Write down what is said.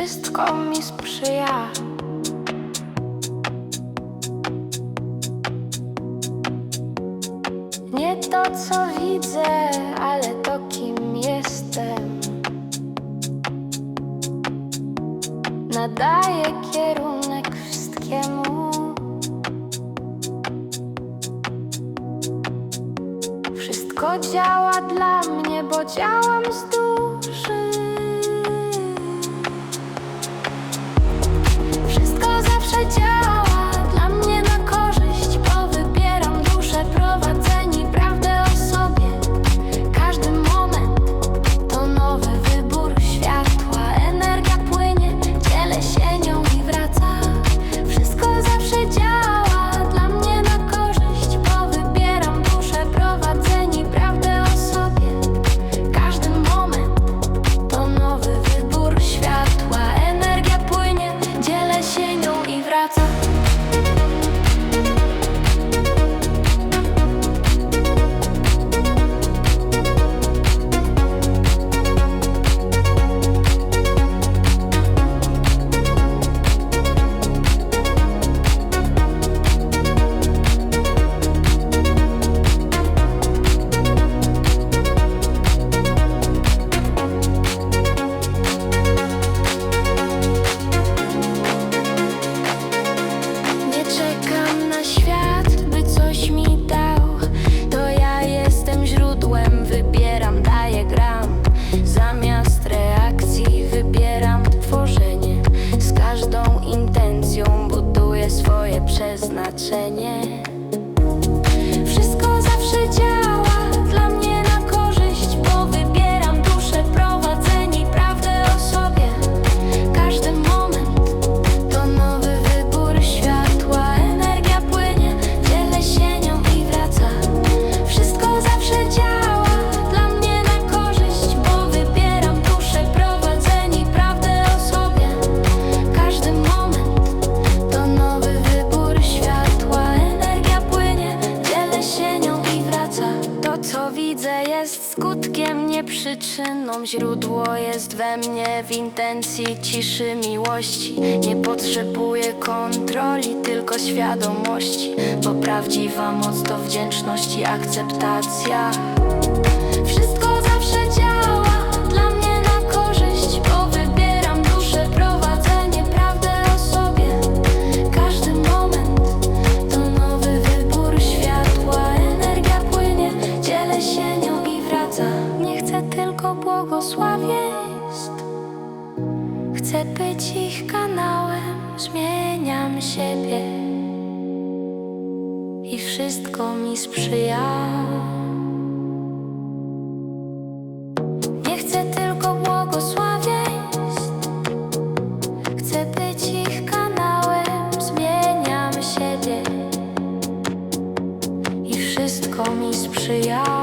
wszystko mi sprzyja. Nie to, co widzę, ale to, kim jestem. Nadaję kierunek wszystkiemu. Wszystko działa dla mnie, bo działam z duchem. znaczenie. jest skutkiem, nie przyczyną. Źródło jest we mnie w intencji ciszy miłości. Nie potrzebuję kontroli, tylko świadomości. Bo prawdziwa moc to wdzięczność i akceptacja. posła Chcę być ich kanałem, zmieniam siebie. I wszystko mi sprzyja. Nie chcę tylko błogosławieństw Chcę być ich kanałem, zmieniam siebie. I wszystko mi sprzyja.